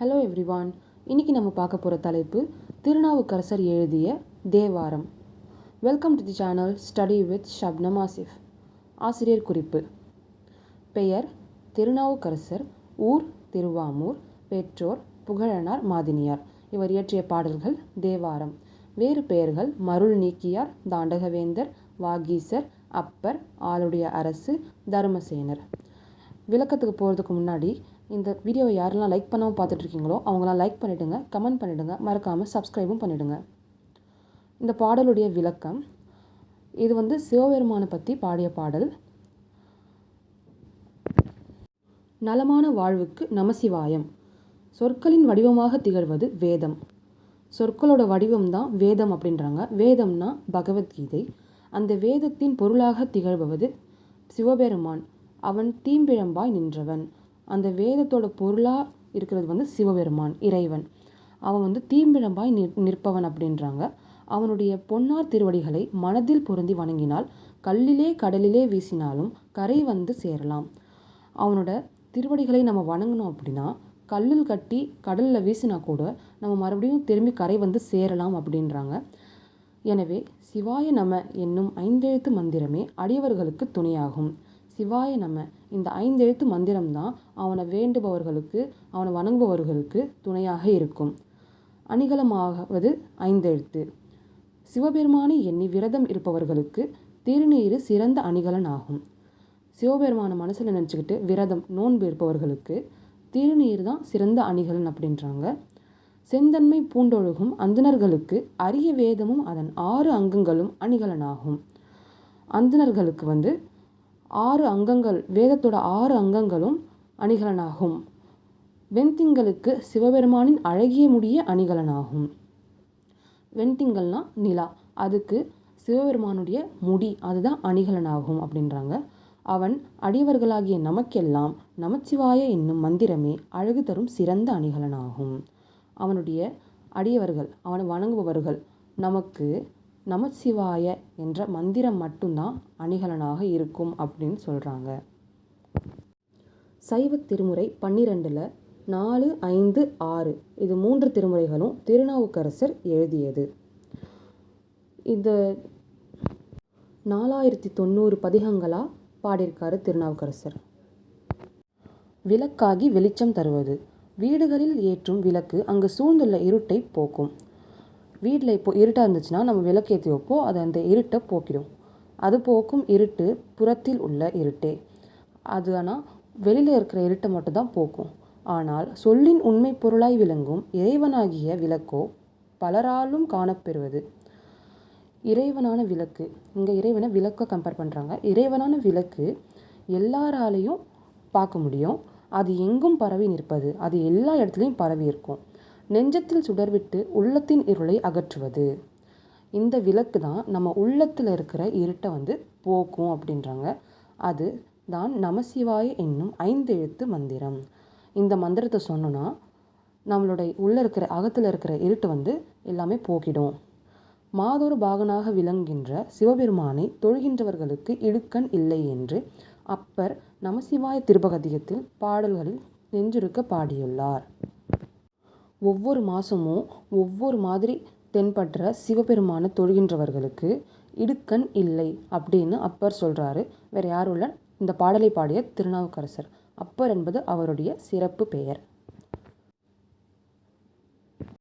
Hello everyone இன்னைக்கு நம்ம பார்க்க போகிற தலைப்பு திருநாவுக்கரசர் எழுதிய Thevaram. Welcome to the channel study with Shabnam Asif ஆசிரியர் குறிப்பு. பெயர் திருநாவுக்கரசர் ஊர் திருவாமூர் பெற்றோர் புகழனார் மாதினியார். இவர் இயற்றிய பாடல்கள் தேவாரம். வேறு பெயர்கள் மருள் நீக்கியார் தாண்டகவேந்தர் வாகீசர் அப்பர் ஆளுடைய அரசு தருமசேனர். விளக்கத்துக்கு போகிறதுக்கு முன்னாடி இந்த வீடியோவை யாரெல்லாம் லைக் பண்ணாமல் பார்த்துட்ருக்கீங்களோ அவங்களாம் லைக் பண்ணிவிடுங்க கமெண்ட் பண்ணிவிடுங்க மறக்காமல் சப்ஸ்கிரைபும் பண்ணிவிடுங்க இந்த பாடலுடைய விளக்கம் இது வந்து சிவபெருமானை பற்றி பாடிய பாடல். நலமான வாழ்வுக்கு நமசிவாயம் சொற்களின் வடிவமாக திகழ்வது வேதம். சொற்களோட வடிவம் தான் வேதம் அப்படின்றாங்க. வேதம்னா பகவத்கீதை. அந்த வேதத்தின் பொருளாக திகழ்பவது சிவபெருமான். அவன் தீம்பிழம்பாய் நின்றவன். அந்த வேதத்தோட பொருளாக இருக்கிறது வந்து சிவபெருமான் இறைவன். அவன் வந்து தீம்பிழம்பாய் நிற் நிற்பவன் அப்படின்றாங்க. அவனுடைய பொன்னார் திருவடிகளை மனதில் பொருந்தி வணங்கினால் கல்லிலே கடலிலே வீசினாலும் கரை வந்து சேரலாம். அவனோட திருவடிகளை நம்ம வணங்கினோம் அப்படின்னா கல்லில் கட்டி கடலில் வீசினா கூட நம்ம மறுபடியும் திரும்பி கரை வந்து சேரலாம் அப்படின்றாங்க. எனவே சிவாய நம என்னும் ஐந்தெழுத்து மந்திரமே அடியவர்களுக்கு துணையாகும். சிவாய நம. இந்த ஐந்தெழுத்து மந்திரம்தான் அவனை வேண்டுபவர்களுக்கு அவனை வணங்குபவர்களுக்கு துணையாக இருக்கும். அணிகலமாவது ஐந்தெழுத்து. சிவபெருமானை எண்ணி விரதம் இருப்பவர்களுக்கு திருநீரு சிறந்த அணிகலன் ஆகும் சிவபெருமான மனசில் நினச்சிக்கிட்டு விரதம் நோன்பு இருப்பவர்களுக்கு திருநீர் தான் சிறந்த அணிகலன் அப்படின்றாங்க. செந்தன்மை பூண்டொழுகும் அந்தணர்களுக்கு அரிய வேதமும் அதன் ஆறு அங்கங்களும் அணிகலனாகும். அந்தணர்களுக்கு வந்து ஆறு அங்கங்கள் வேதத்தோட ஆறு அங்கங்களும் அணிகலனாகும். வெண்திங்களுக்கு சிவபெருமானின் அழகிய முடிய அணிகலனாகும். வெண்திங்கள்னா நிலா. அதுக்கு சிவபெருமானுடைய முடி அதுதான் அணிகலனாகும் அப்படின்றாங்க. அவன் அடியவர்களாகிய நமக்கெல்லாம் நமச்சிவாய என்னும் மந்திரமே அழகு தரும் சிறந்த அணிகலனாகும். அவனுடைய அடியவர்கள் அவனை வணங்குபவர்கள் நமக்கு நமச்சிவாய என்ற மந்திரம் மட்டும்தான் அணிகலனாக இருக்கும் அப்படின்னு சொல்கிறாங்க சைவ திருமுறை பன்னிரெண்டில் நாலு ஐந்து ஆறு இது மூன்று திருமுறைகளும் திருநாவுக்கரசர் எழுதியது. இந்த நாலாயிரத்தி தொண்ணூறு பதிகங்களாக பாடியிருக்காரு திருநாவுக்கரசர். விளக்காகி வெளிச்சம் தருவது. வீடுகளில் ஏற்றும் விளக்கு அங்கு சூழ்ந்துள்ள இருட்டை போக்கும். வீட்டில் இப்போ இருட்டாக இருந்துச்சுன்னா நம்ம விளக்கேற்றி வைப்போம். அது அந்த இருட்டை போக்கிடும். அது போக்கும் இருட்டு புறத்தில் உள்ள இருட்டே. அது ஆனால் வெளியில் இருக்கிற இருட்டை மட்டும்தான் போக்கும். ஆனால் சொல்லின் உண்மை பொருளாய் விளங்கும் இறைவனாகிய விளக்கோ பலராலும் காணப்பெறுவது. இறைவனான விளக்கு. இங்கே இறைவனை விளக்கை கம்பேர் பண்ணுறாங்க இறைவனான விளக்கு எல்லாராலையும் பார்க்க முடியும். அது எங்கும் பரவி நிற்பது. அது எல்லா இடத்துலையும் பரவி இருக்கும். நெஞ்சத்தில் சுடர்விட்டு உள்ளத்தின் இருளை அகற்றுவது. இந்த விளக்கு தான் நம்ம உள்ளத்தில் இருக்கிற இருட்டை வந்து போக்கும் அப்படின்றாங்க. அது தான் நமசிவாய என்னும் ஐந்து எழுத்து மந்திரம். இந்த மந்திரத்தை சொன்னோன்னா நம்மளுடைய உள்ளே இருக்கிற அகத்தில் இருக்கிற இருட்டு வந்து எல்லாமே போக்கிடும். மாதொரு பாகனாக விளங்குகின்ற சிவபெருமானை தொழுகின்றவர்களுக்கு இடுக்கண் இல்லை என்று அப்பர் நமசிவாய திருபகதியத்தில் பாடல்களில் நெஞ்சுருக்க பாடியுள்ளார். ஒவ்வொரு மாதமும் ஒவ்வொரு மாதிரி தென்பற்ற சிவபெருமானை தொழுகின்றவர்களுக்கு இடுக்கண் இல்லை அப்படின்னு அப்பர் சொல்கிறாரு வேறு யாரும் இல்லை. இந்த பாடலை பாடிய திருநாவுக்கரசர். அப்பர் என்பது அவருடைய சிறப்பு பெயர்.